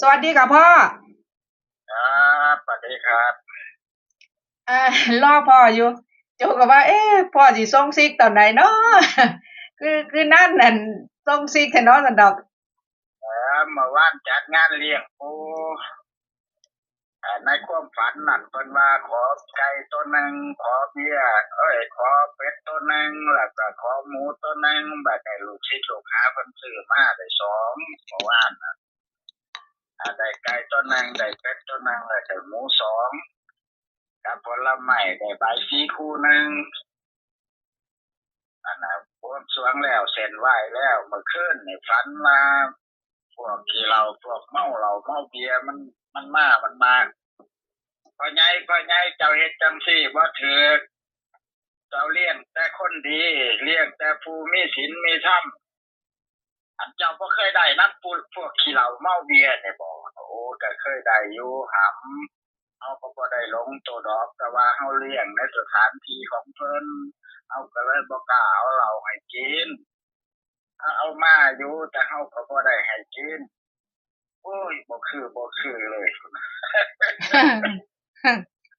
สวัสดีค่ะพ่อ ครับสวัสดีครับอ่ารอพ่ออยู่โจก็ว่า เอ๊ะพ่อสิส่งซิกตอนไหนเนาะคือคือนั่นนั่นส่งซิกแท้เนาะสันดอกเออเมื่อวานจัดงานเลี้ยงปูอ่าในความฝันนั่นเพิ่นว่าขอไก่ตัวหนึ่งขอเบียร์เอ้ยขอเป็ดตัวหนึ่งแล้วก็ขอหมูตัวหนึ่งแบบให้ลูกศิษย์ลูกหาเพิ่นซื้อมาได้สองเมื่อวานน่ะอ่า ได้ไก่ตัวหนึ่งได้เป็ดตัวหนึ่งแล้ได้หมูสองกับผลไม้ได้ใบสีคู่หนึ่งอันน่ะพวกสรวงแล้วเซ็นไหวแล้วมื่อคืนนี่ฝันมาพวกที่เราพวกเมาเราเมาเบียมันมันมามันมาพอไงพอไงเจ้าเฮ็ดจังซี่บ่ถือเจ้าเลี้ยงแต่คนดี เลี้ยงแต่ผู้มีศีลมีธรรม อันเจ้าบ่เคยได้นักพวกพวกขี้เหล้าเมาเบียร์เนี่ยบ่โอ้ก็เคยได้อยู่หำเฮาก็บ่ได้หลงตัวดอกแต่ว่าเฮาเลี้ยงในสถานที่ของเพิ่นเฮาก็เลยบ่กล้าเอาเหล้าให้กินเอามาอยู่แต่เฮาก็บ่ได้ให้กินโอ้ยบ่คือบ่คือเลย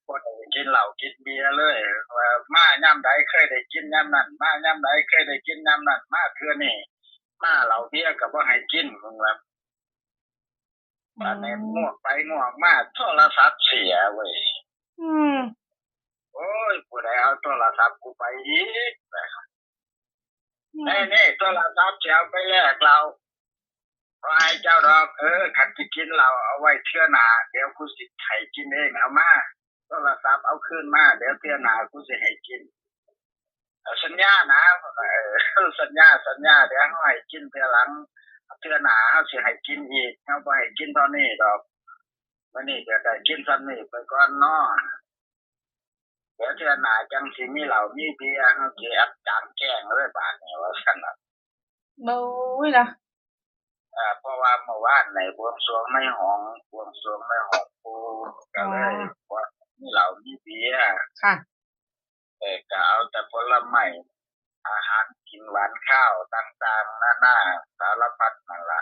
บ่ได้กินเหล้ากินเบียร์เลยว่ามาย่ำใดเคยได้กินย่ำนั้นมาย่ำใดเคยได้กินย่ำนั้นมาเทื่อนี้ มาเหล้าเบียร์ก็บ่ให้กินพุ่นล่ะบัดนี้ง่วงไปง่วงมาโทรศัพท์เสียเว้ยอืมโอ้ยผู้ใดเอาโทรศัพท์กูไปอีกนี่นี่โทรศัพท์สิเอาไปแลกเราขอให้เจ้าดอกเออคันสิกินเราเอาไว้เทื่อหน้าเดี๋ยวกูสิให้กินเองเอามาโทรศัพท์เอาคืนมาเดี๋ยวเทื่อหน้ากูสิให้กินเอา สัญญานะเออสัญญาสัญญาเดี๋ยวเฮาให้กินเทื่อหลังเทื่อหน้าเฮาสิให้กินอีกเฮาบ่ให้กินตอนนี้ดอกวันนี้เดี๋ยวได้กินซันนี้ไปก่อนเนาะเดี๋ยวเทื่อหน้าจังสิมีเหล้ามีเบียร์เฮาสิอัดจางแกล้งเลยบาดนี้ว่าซั่นน่ะโอ้ยล่ะอ่าเพราะว่าเมื่อวานในบวงสรวงในห้องบวงสรวงในห้องปูก็เลยว่ามีเหล้ามีเบียร์ค่ะ เออก็เอาแต่ผลไม้อาหารกินหวานข้าวต่างๆนานาสารพัดนั่นล่ะ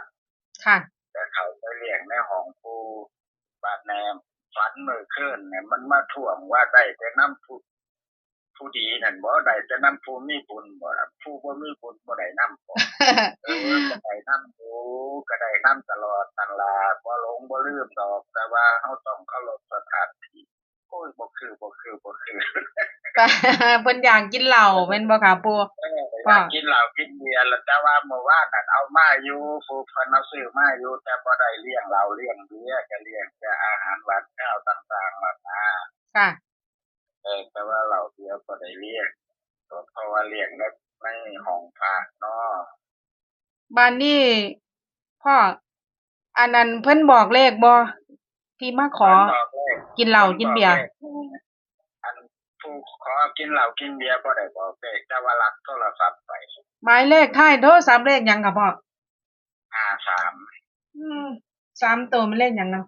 ค่ะ แต่เขาไปเลี้ยงในห้องปูบาดแนมฝันมือคืนเนี่ยมันมาท่วงว่าได้แต่น้ำผู้ผู้ดีนั่นบ่ได้แต่น้ำผู้มีบุญบ่ล่ะผู้บ่มีบุญบ่ได้น้ำบ่เออก็ได้น้ำอยู่ก็ได้น้ำตลอดนั่นล่ะบ่หลงบ่ลืมดอกแต่ว่าเฮาต้องเคารพสถานที่โอ้ยบ่คือบ่คือบ่คือก็เพิ่นอยากกินเหล้าแม่นบ่ค่ะปู่เอออยากกินเหล้ากินเบียร์แล้วแต่ว่าเมื่อวานนั่นเอามาอยู่ผู้เพิ่นเอาซื้อมาอยู่แต่บ่ได้เลี้ยงเหล้าเลี้ยงเบียร์ก็เลี้ยงแต่อาหารหวานข้าวต่างๆนั่นนะค่ะเออแต่ว่าเหล้าเบียร์บ่ได้เลี้ยงเพราะว่าเลี้ยงในในห้องพักเนาะบ้านนี้พ่ออันนั้นเพิ่นบอกเลขบ่ ที่มาขอเพิ่นบอกเลขกินเหล้ากินเบียร์อันผู้ขอกินเหล้ากินเบียร์บ่ได้บอกเลขแต่ว่ารักโทรศัพท์ไปหมายเลขท้ายโทรศัพท์เลขหยังค่ะพ่อห้าสามอืมสามตัวมันเลขหยังเนาะ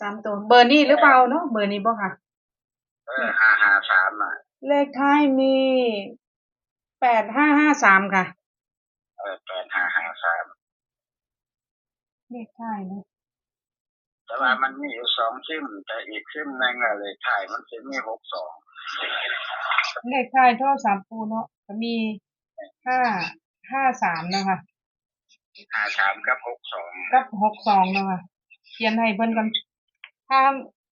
สามตัว เบอร์นี้หรือเปล่าเนาะเบอร์นี้บ่ค่ะ เออห้าห้าสามอะ เลขท้ายมีแปดห้าห้าสามค่ะ เออแปดห้าห้าสามเลขท้ายเนาะ แต่ว่ามันมีอยู่สองซิมแต่อีกซิมหนึงอะเลยถ่ายมันจะมีหกสองเลขท้ายโทรศัพท์ปูเนาะก็มีห้าห้าสามเนาะค่ะห้าสามกับหกสองกับหกสองเนาะค่ะเขียนให้เพิ่นกันถ้า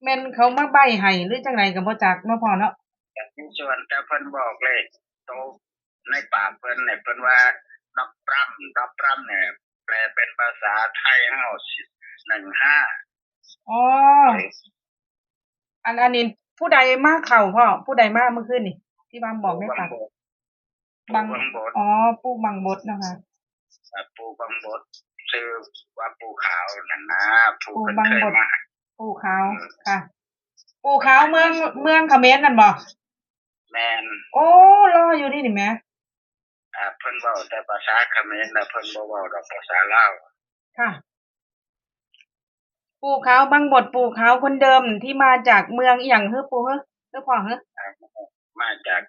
แม่นเขามาใบให้หรือจังไดก็บ่จักเนาะพ่อเนาะอย่างที่ส่วนแต่เพิ่นบอกเลขโตในปากเพิ่นเนี่ยเพิ่นว่าดับปรัมดับปรัมเนี่ยแปลเป็นภาษาไทยเฮาหนึ่งห้า อ๋อ อันอันนี้ผู้ใดมาเข้าพ่อ ผู้ใดมาเมื่อคืนนี่ ที่บ้านบอกได้ปากบังบดบดอ๋อ ปู่บังบดนะคะปูบังบดชื่อว่าปูขาวนั่นนะปูปูเพิ่นบังเคยบดมาปู่ขาวค่ะ ปู่ขาวเมืองเมืองเขมรนั่นบ่แมนโอ้รออยู่นี่นี่แหม่อ่าเพิ่นเว้าแต่ภาษาเขมรนะเพิ่นบ่เว้าดอกภาษาลาวค่ะ ปู่ขาวบังบดปู่ขาวคนเดิมที่มาจากเมืองอหย่างเฮ้อปู่เฮ้อเฮ้อพ่อเฮ้อมาจาก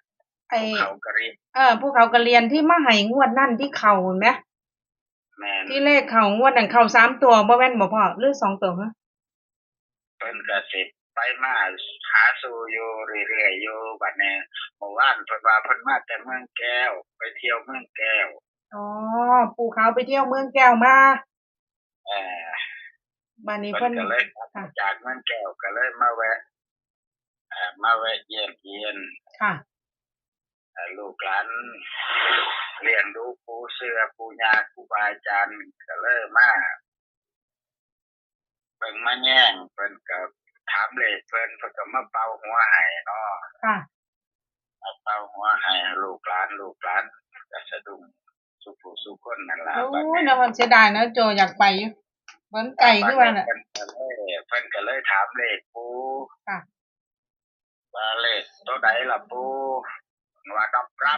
ไอภูเขากะเหรียงเออภูเขากระเรียนที่มาให้งวดนั่นที่เขาเห็นไหมแม่นที่เลขเขางวดนั้นเข้าสามตัวบ่แม่นบ่พ่อหรือสองตัวฮะเพิ่นก็สิไปมาหาสู่อยู่เรื่อยๆอยู่บัดนี้เมื่อวานเพิ่นว่าเพิ่นมาแต่เมืองแก้ว ไปเที่ยวเมืองแก้วอ๋อปู่เขาไปเที่ยวเมืองแก้วมาเอ่อ บัดนี้เพิ่เพิ่นนก็เลยค่ะจากเมืองแก้วก็เลยมาแวะเอ่อมาแวะเยี่ยมเยียนค่ะเอ่อลูกหลานเลี้ยงดูปู่เสือปู่ย่าครูบาอาจารย์ก็เลยมาเบิ่งมาแย่งเพิ่นก็ถามเลขเพิ่นเพิ่นก็มาเป่าหัวให้เนาะค่ะมาเป่าหัวให้ลูกหลานลูกหลานก็สะดุ้งสุผู้สุคนนั่นล่ะโอ้บัดยนี้น่าเสียดายนะโจอยากไปอยู่ เหมือนไก่คือว่าน่ะเพิ่นก็เลยเพิ่นก็เลยถามเลขปู่ค่ะว่าเลขตัวใดล่ะปู่ว่าดอกร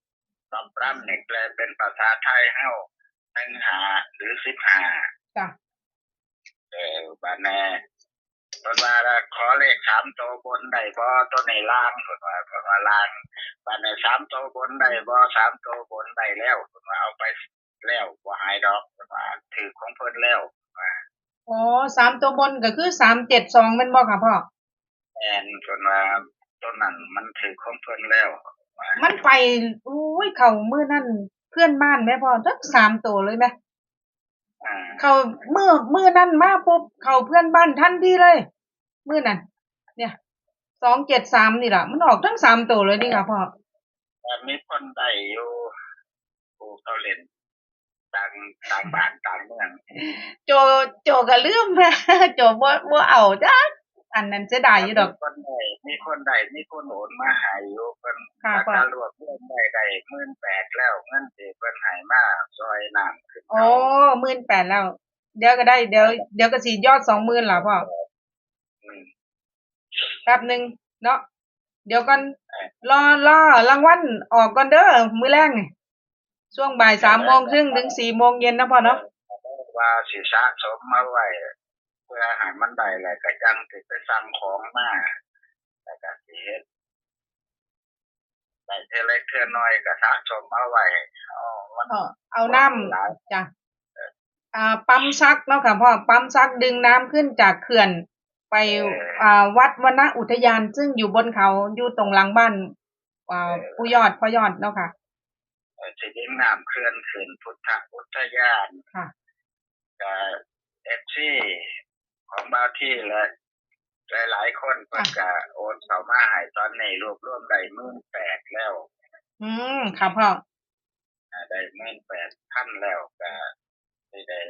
ำดอกรำนี่แปลเป็นภาษาไทยเฮาหนึ่งหาหรือสิบหาจ้ะเออบาดแน่เพิ่นว่าขอเลขสามตัวบนได้บ่ตัวในล่างเพิ่นว่าเพิ่นว่าล่างบาดแน่สามตัวบนได้บ่สามตัวบนได้แล้วเพิ่นว่าเอาไปแล้วบ่หายดอกเพิ่นว่าถือของเพิ่นแล้ว อ๋อสามตัวบนก็คือสามเจ็ดสองแม่นบ่ค่ะพ่อแอนเพิ่นว่าตัวนั้นมันถือของเพิ่นแล้วว่ามันไปอุ้ยเขามื้อนั่นเพื่อนบ้านแม่พ่อทั้งสามตัวเลยแม่อ่าเขามื้อมื้อนั่นมาปุ๊บเขาเพื่อนบ้านทันทีเลยมื้อนั้นเนี่ยสองเจ็ดสามนี่ล่ะมันออกทั้งสามตัวเลยนี่ค่ะพ่อแต่มีคนได้อยู่ผู้เขาเล่น ต่างต่างบ้านต่างเมืองโจโจก็ลืมโจบ่บ่เอาจ้ะอันนั้นเสียดายอยู่ดอกมีคนได้มีคนได้มีคนโอนมาใหายอยู่เพิ่นค่ะราพ่อคารวมเพิ่นได้ได้18,000แล้วเงินที่เพิ่นให้มาซอยน้ำขึ้นโอ้หมื่นแปดแล้ว เดี๋ยวก็ได้เดี๋ยวเดี๋ยวก็สิยอดสองหมื่นล่ะพ่ออืมแป๊บหนึงเนาะเดี๋ยวก่อนรอรอรางวัลออกก่อนเด้อมื้อแรกนี่ ช่วงบ่ายสามโมงครึ่งถึงสี่โมงเย็นนะพ่อเนาะว่าสิสะสมมาไว้เพื่อให้มันได้แหละก็จังสิไปสั่งของมาแล้วก็สิเฮ็ดได้เท่าเล็กเท่าน้อยก็สะสมมาไว้อ๋อมันพ่อเอาน้ำจ้ะอ่าปั๊มซักเนาะค่ะพ่อปั๊มซักดึงน้ำขึ้นจากเขื่อน ไปอ่าวัดวนอุทยานซึ่งอยู่บนเขาอยู่ตรงหลังบ้านอ่าผู้ยอดพ่อยอดเนาะค่ะ เอ่อสิดิ้งน้ำเคลื่อนขึ้นพุทธอุทยานค่ะกับเอฟซีของบาวที่และหลายๆคนเพิ่นก็โอนเข้ามาให้ตอนนี้รวบรวมได้หมื่นแปดแล้ว อืมค่ะพ่ออ่าได้หมื่นแปดพันแล้วก็สิได้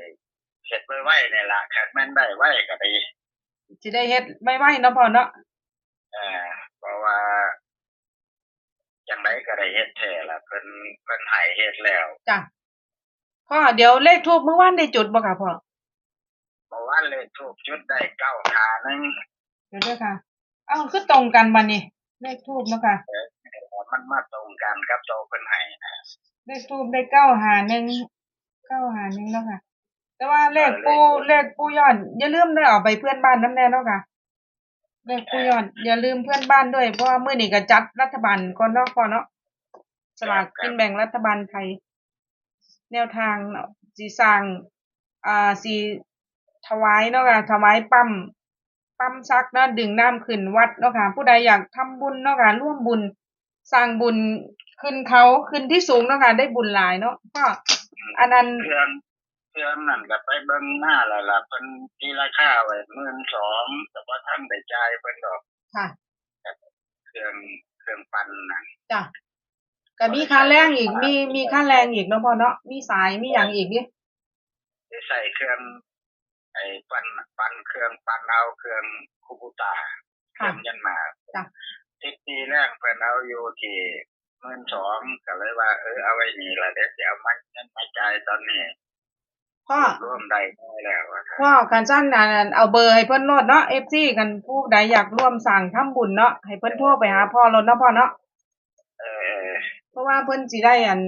เฮ็ดไว้ไว้นี่ล่ะคันแม่นได้ไว้ก็ดีสิได้เฮ็ดไว้ๆเนาะพ่อเนาะเอ่าเพราะว่าจัง ไดก็ได้เฮ็ดแท้ล่ะเพิ่นเพิ่นให้เฮ็ดแล้วจ้ะพ่อเดี๋ยวเลขทูบเมื่อวานได้จุดบ่ค่ะพ่อเมื่อวานเลขทูบจุดได้เก้าหาหนึงเดี๋ยวด้วยค่ะ เอ้าคือตรงกันบัดนี้ เลขทูบเนาะค่ะมันมาตรงกันกับโตเพิ่นให้นะเลขทูบได้เก้าหาหนึ่งเก้าหาหนึ่งเนาะค่ะ แต่ว่าเลขปูเลขปูยอดอย่าลืมได้เอาไปเพื่อนบ้านน้ำแน่เนาะค่ะ เลขปูยอดอย่าลืมเพื่อนบ้านด้วยเพราะว่ามื้อนี้ก็จัดรัฐบาลก่อนเนาะพ่อเนาะ สลากกินแบ่งรัฐบาลไทย แนวทางเนาะสีสร้างอ่าสีถวายเนาะค่ะถวายปั๊มปั๊มซักเนาะดึงน้ำขึ้นวัดเนาะค่ะผู้ใดอยากทำบุญเนาะค่ะร่วมบุญสร้างบุญขึ้นเขาขึ้นที่สูงเนาะค่ะได้บุญหลายเนาะก็อันนั้นเครื่องเครื่องนั่นก็ไปเบิ่งหน้าแล้วล่ะเพิ่นตีราคาไว้12,000แต่ว่าท่านได้จ่ายเพิ่นดอกค่ะเครื่องเครื่องปั่นน่ะจ้ะ ก็มีค่าแรงอีก มีมีค่าแรงอีกเนาะพ่อเนาะมีสายมีอย่างอีกนี่สิใส่เครื่องไอ้ปั่นปั่นเครื่องปั่นเอาเครื่องคูบูตาเครื่ค่ะองยันมาจ้ะทิศปีแรกเพิ่นเอาอยู่ที่12,000ก็เลยว่าเออเอาไว้นี่ล่ะเดี๋ยวสิเอามาเงินมาจ่ายตอนนี้พ่อรวมได้น้อยแล้วอะครับพ่อกันสั้นอันนั้นเอาเบอร์ให้เพิ่นโนดเนาะ FC กันผู้ใดอยากร่วมสั่งทำบุญเนาะให้เพิ่นโทรไปหาพ่อรถเนาะพ่อเนาะเออ เพราะว่าเพิ่นสิได้อัน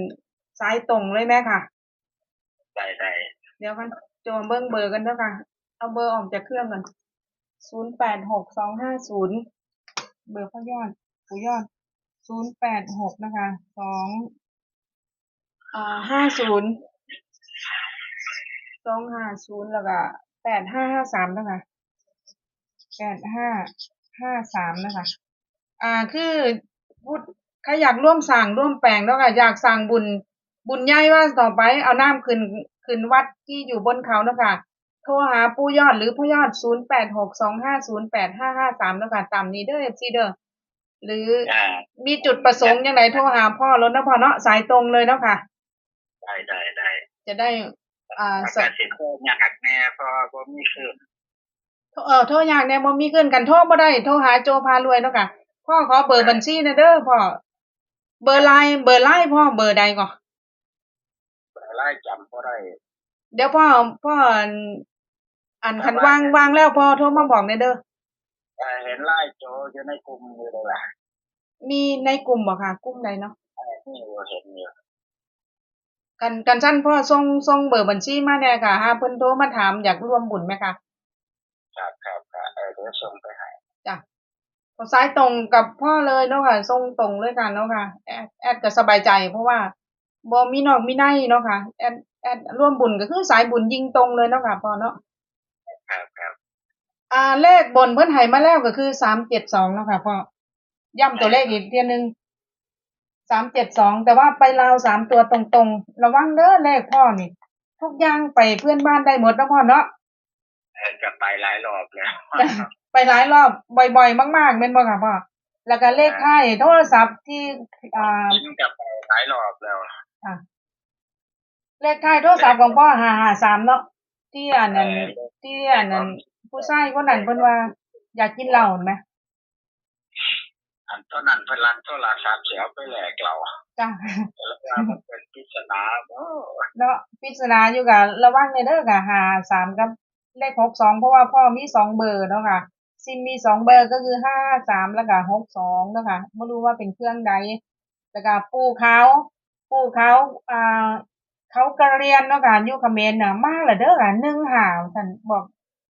สายตรงเลยแม่ค่ะ ได้ได้เดี๋ยวกันโจมเบิ่งเบอร์กันเด้อค่ะ เอาเบอร์ออกจากเครื่องกันศูนย์แปดหกสองห้าศูนย์เบอร์พ่อยอดปู่ยอดศูนย์แปดหกนะคะสองอ่าห้าศูนย์สองห้าศูนย์แล้วก็แปดห้าห้าสามนะคะแปดห้าห้าสามนะคะ อ่าคือพูด ใครอยากร่วมสั่งร่วมแปลงเนาะค่ะอยากสั่งบุญ บุญใหญ่ว่าต่อไปเอาน้ำขึ้นขึ้นวัดที่อยู่บนเขาเนาะค่ะโทรหาปู่ยอดหรือพ่อยอดศูนย์แปดหกสองห้าศูนย์แปดห้าห้าสามเนาะค่ะตามนี้เด้อเอฟซีเด้อหรืออ่ามีจุดประสงค์ยังไงโทรหาพ่อรถนะพ่อเนาะสายตรงเลยเนาะค่ะ ได้ได้ได้จะได้ อ่าอาสกาศสิโคตรยากแน่เพอบ่มีขึ้นเออโทรอยากเนี่ยบ่มีเกินกันโทรบ่ได้โทรหาโจพารวยเนาะค่ะ พ่อขอเบอร์บัญชีหนะเด้อพ่อ เบอร์ไลน์เบอร์ไลน์พ่อเบอร์ใดก่อนไล่จำบ่ได้ เดี๋ยวพ่อพ่ออันอันคันวางวางแล้วพ่อโทรมาบอกเนี่ยเด้อแต่เห็นไล่โจอยู่ในกลุ่มอยู่เลยล่ะมีในกลุ่มบ่ค่ะ กลุ่มใดเนาะนี่อยู่เห็นอยู่กันกันชั้นพ่อส่งส่งเบอร์บัญชีมาแน่ค่ะหาเพิ่นโทรมาถามอยากร่วมบุญไหมคะครับครับครับเออเดี๋ยวส่งไปให้จ้ะ พอสายตรงกับพ่อเลยเนาะค่ะส่งตรงเลยกันเนาะค่ะแอดแอดก็สบายใจ เพราะว่าบ่มีนอกมีในเนาะค่ะแอดแอดร่วมบุญก็คือสายบุญยิงตรงเลยเนาะค่ะพ่อเนาะครับครับอ่าเลขบนเพิ่นให้มาแล้วก็คือสามเจ็ดสองเนาะค่ะพ่อย้ำตัวเลขอีกเทียหนึงสามเจ็ดสองแต่ว่าไปลาวสามตัวตรงๆ ระวังเด้อเลขพ่อนี่ทุกอย่างไปเพื่อนบ้านได้หมดแล้วพ่อเนาะเออจะไปหลายรอบแล้ว ไปหลายรอบบ่อย ๆ มากๆเป็นบ่ค่ะพ่อแล้วก็เลขท้ายโทรศัพท์ที่อ่ากินกับไปหลายรอบแล้วค่ะเลขท้ายโทรศัพท์ของพ่อห้าห้าสามเนาะที่อันนั้นที่อันนั้นผู้ชายคนนั้นเพิ่นว่า อยากกินเหล้าเห็นไหมอันตอนนั้นเพนลังโทรศัพท์เสียไปแหลกเราจ้าแล้วว่ามันเป็นปริศนาโอ้เนาะพิจารณาอยู่กับระวังในเด้อกับหาสามกับเลขหกสองเพราะว่าพ่อมีสองเบอร์เนาะค่ะ ซิมมีสองเบอร์ก็คือห้าสามแล้วก็หกสองเนาะค่ะไม่รู้ว่าเป็นเครื่องใดแล้วก็ปูเขาปูเขาอ่าเขากระเรียนเนาะค่ะอยู่คอมเขมนต์น่ะมาและเด้อค่ะหนึ่งหาท่านบอก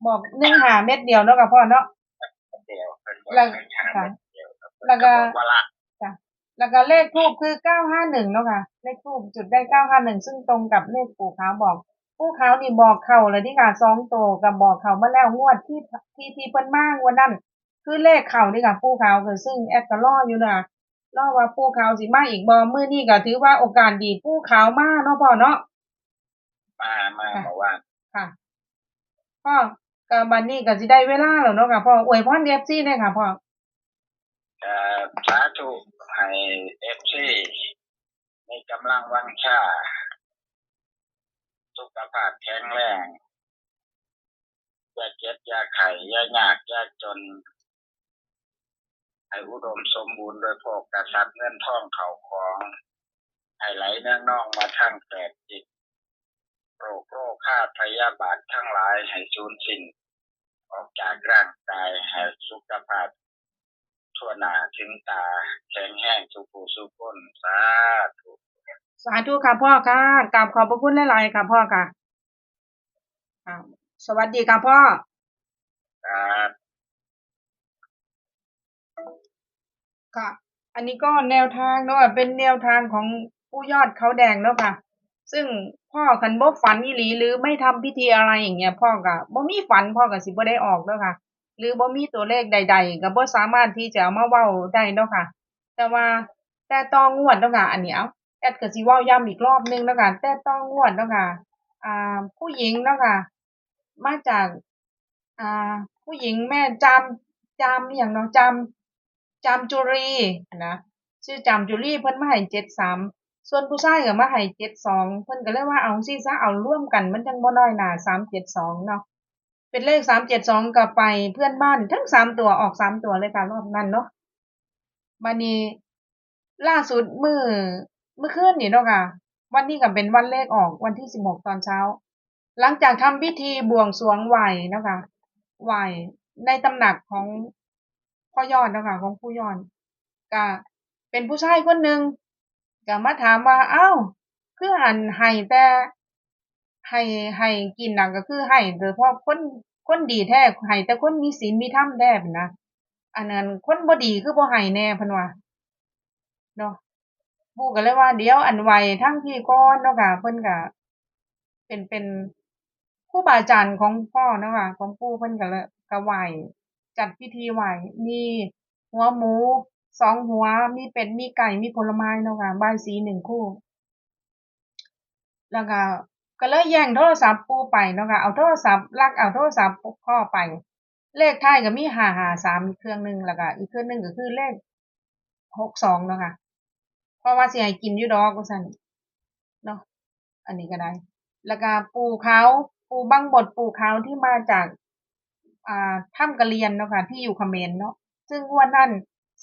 บอกหนึ่งหาเม็ดเดียวเนาะค่ะพ่อเนาะเดียวเป็นแล้วเป็นหาค่ะเดียวแล้วก็บอกว่าละแล้วก็เลขทูบคือเก้าห้าหนึ่งเนาะค่ะ เลขทูบจุดได้เก้าห้าหนึ่งซึ่งตรงกับเลขปู่ขาวบอก ปู่ขาวนี่บอกเข่าเลยที่ค่ะสองโตวกับบอกเข่ามาแล้วงวดที่ที่ที่เพิ่นมางวันนั้นคือเลขเข่านี่ค่ะปู่ขาวคือซึ่งแอดก็ล่ออยู่นะล่อว่าปู่ขาวสิมาอีกบอมื้อนี้ก็ถือว่าโอกาสดีปู่ขาวมาเนาะพ่อเนาะมามาเมื่อวานค่ะพ่อก็บัดนี้ก็สิได้เวลาแล้วเนาะค่ะพ่ออวยพรเอฟซีได้ค่ะพ่อเอ่อสาธุให้เอฟซีมีกำลังวังชา สุขภาพแข็งแรงอย่าเจ็บอย่าไข้อย่ายากอย่าจนให้อุดมสมบูรณ์โดยโภคกษัตริย์เงินทองเข่าของให้ไหลเนื่องนองมาทั้งแปดจิตโรคโรคข้าพยาบาททั้งหลายให้สูญสิ้นออกจากร่างกายให้สุขภาพทั่วหน้าถึงตาแข็งแห้งสุขุสุขคนสาธุ สาธุค่ะพ่อค่ะกราบขอบพระคุณหลายๆค่ะพ่อค่ะอ่าสวัสดีค่ะพ่อครับค่ะ อันนี้ก็แนวทางเนาะเป็นแนวทางของผู้ยอดเขาแดงเนาะค่ะ ซึ่งพ่อคันบ่ฝันอีหลีหรือไม่ทำพิธีอะไรอย่างเงี้ยพ่อก็บ่มีฝันพ่อก็สิบ่ได้ออกเนาะค่ะ หรือบ่มีตัวเลขใด ๆก็บ่สามารถที่จะเอามาเว้าได้เนาะค่ะ แต่ว่าแต่ต้องงวดเนาะค่ะ อันนี้เอา แอดก็สิเว้าย้ำอีกรอบนึงเนาะค่ะแต่ต้องงวดเนาะค่ะอ่าผู้หญิงเนาะค่ะมาจากอ่าผู้หญิงแม่จำจำอย่างเนาะจำจำจุรีนะชื่อจำจุรีเพิ่นมาให้เจ็ดสามส่วนผู้ชายก็มาให้เจ็ดสองเพิ่นก็เลยว่าเอาซี่ซะเอาร่วมกันมันจังบ่น้อยหนาสามเจ็ดสองเนาะเป็นเลขสามเจ็ดสองก็ไปเพื่อนบ้านทั้งสามตัวออกสามตัวเลยค่ะรอบนั้นเนาะบัดนี้ล่าสุดมือ เมื่อคืนนี่เนาะค่ะ วันนี้ก็เป็นวันเลขออกวันที่สิบหกตอนเช้า หลังจากทำพิธีบวงสรวงไหวเนาะคะไหวในตำหนักของพ่อยอดเนาะคะของผู้ยอดก็เป็นผู้ชายคนหนึ่งก็มาถามว่าอ้าวคืออันให้แต่ให้ให้กินน่ะก็คือให้โดยเฉพาะคนคนดีแท้ให้แต่คนมีศีลมีธรรมแท้เป็นนะอันนั้นคนบ่ดีคือบ่ให้แน่พนว่าเนาะ ปู่ก็เลยว่าเดี๋ยวอันไหวทั้งพี่ก่อนเนาะค่ะเพิ่นก็เป็นเป็นผู้บาอาจารย์ของพ่อเนาะค่ะของปู่เพิ่นก็เลยก็ไหวจัดพิธีไหวมีหัวหมูสองหัวมีเป็ดมีไก่มีผลไม้เนาะค่ะบายสีหนึ่งคู่ แล้วก็ก็เลยแย่งโทรศัพท์ปู่ไปเนาะค่ะเอาโทรศัพท์ลักเอาโทรศัพท์พ่อไป เลขท้ายก็มี553อีกเครื่องหนึ่งแล้วก็อีกเครื่องหนึ่งก็คือเลข62เนาะค่ะ ราะว่าสิให้กินอยู่ดอกว่าซั่นเนาะอันนี้ก็ได้ แล้วก็ปู่เขาปู่บังบดปู่เขาที่มาจากอ่าถ้ำกะเรียนเนาะค่ะที่อยู่เขมรเนาะซึ่งงวดนั้น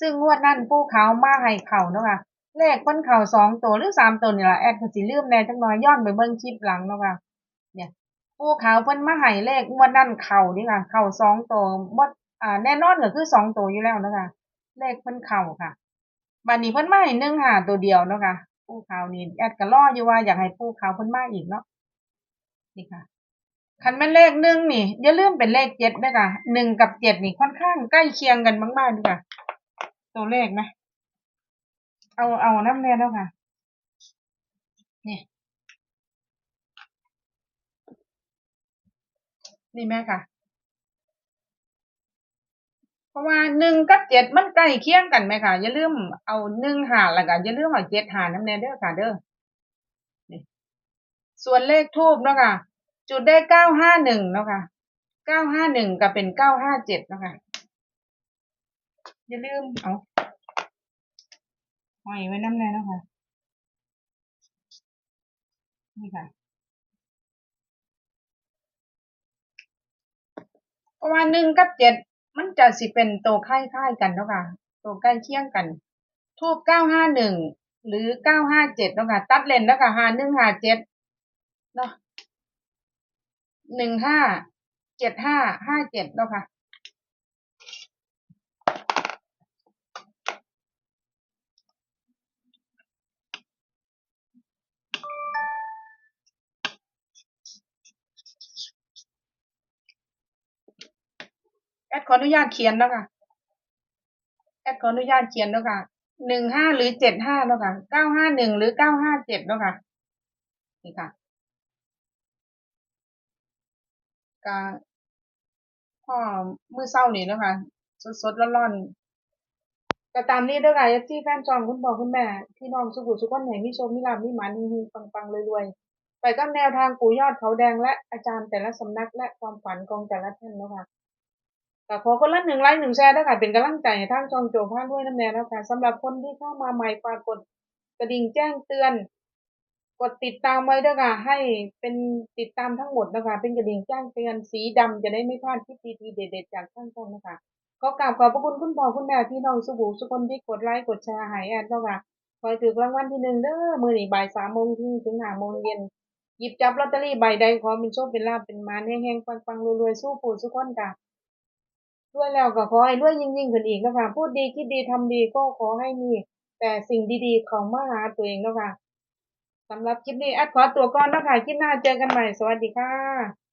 ซึ่งงวดนั้นปู่เขามาให้เขาเนาะค่ะเลขเพิ่นเข้าสองตัวหรือสามตัวนี่ล่ะแอดก็สิลืมแน่จักหน่อยย้อนไปเบิ่งคลิปหลังเนาะค่ะเนี่ยปู่เขาเพิ่นมาให้เลขงวดนั้นเข้าเด้ค่ะเข้าสองตัวบ่อ่าแน่นอนก็คือสองตัวอยู่แล้วเนาะค่ะเลขเพิ่นเข้าค่ะ บัดนี้เพิ่นมาให้1 5ตัวเดียวเนาะค่ะปู่เขานี่แอดก็รออยู่ว่าอยากให้ปู่เขาเพิ่นมาอีกเนาะนี่ค่ะคันแม่นเลขหนึ่งนี่อย่าลืมเป็นเลขเจ็ดด้วยค่ะหนึ่งกับเจ็ดนี่ค่อนข้างใกล้เคียงกันมากๆด้วยค่ะ ตัวเลขนะ เอาเอาน้ำแน่แล้วค่ะ นี่ นี่แม่ค่ะ เพราะว่าหนึ่งกับเจ็ดมันใกล้เคียงกันไหมค่ะ อย่าลืมเอาหนึ่งหาแล้วก็อย่าลืมเอาเจ็ดหารน้ำแน่เด้อค่ะเด้อส่วนเลขทูบเนาะค่ะ จุดได้เก้าห้าหนึ่งเนาะค่ะเก้าห้าหนึ่งก็เป็นเก้าห้าเจ็ดเนาะค่ะอย่าลืมเอาห้อยไว้น้ำแน่เนาะค่ะนี่ค่ะเพราะว่าหนึ่งกับเจ็ด มันจะสิเป็นตัวคล้ายๆกันเนาะค่ะตัวใกล้เคียงกันทูบเก้าห้าหนึ่งหรือเก้าห้าเจ็ดเนาะค่ะตัดเลนเนาะค่ะหาหนึ่งหาเจ็ดเนาะหนึ่งห้าเจ็ดห้าห้าเจ็ดเนาะค่ะ อดขออนุญาตเขียนแล้วค่ะแอดขออนุญาตเขียนแล้วค่ะหนึ่งห้าหรือเจ็ดห้าแล้วค่ะเก้าห้าหนึ่งหรือเก้าห้าเจ็ดแล้วค่ะนี่ค่ะกาพ่อมือเศร้านี่แล้วค่ะสดสดๆร้อนๆก็ตามนี้ด้อค่ะที่แฟนจองคุณพ่อคุณแม่พี่น้องสุขุสุขคนไหนมีโชคมีลาภมีหมานมีปังๆรวยๆไปกับแนวทางปู่ยอดเขาแดงและอาจารย์แต่ละสำนักและความฝันของแต่ละท่านเนาะค่ะ ก็ขอคนละหนึ่งไลค์หนึ่งแชร์ด้วยค่ะเป็นกำลังใจให้ทางช่องโจพาด้วยน้ำแน่นะคะสำหรับคนที่เข้ามาใหม่ฝากกดกระดิ่งแจ้งเตือน กดติดตามไว้ด้วยค่ะ ให้เป็นติดตามทั้งหมดนะคะ เป็นกระดิ่งแจ้งเตือนสีดำจะได้ไม่พลาดคลิปดีๆเด็ดๆจากทางช่องนะคะขอกราบขอบพระคุณคุณพ่อคุณแม่พี่น้องสุขุสุคนที่กดไลค์กดแชร์หายแอดเนาะค่ะคอยถือรางวัลที่หนึ่งเด้อมือหนีบ่ายสามโมงถึงถึงห้าโมงเย็นหยิบจับลอตเตอรี่ใบใดขอเป็นโชคเป็นลาภเป็นมาแห้งๆปังๆรวยๆสู้ผู้สุขคนค่ะ ด้วยแล้วก็ขอให้รวยยิ่งยิ่งขึ้นอีกนะคะพูดดีคิดดีทำดีก็ขอให้มี แต่สิ่งดีๆของมาหาตัวเองนะคะสำหรับคลิปนี้แอดขอตัวก่อนนะคะคลิปหน้าเจอกันใหม่สวัสดีค่ะ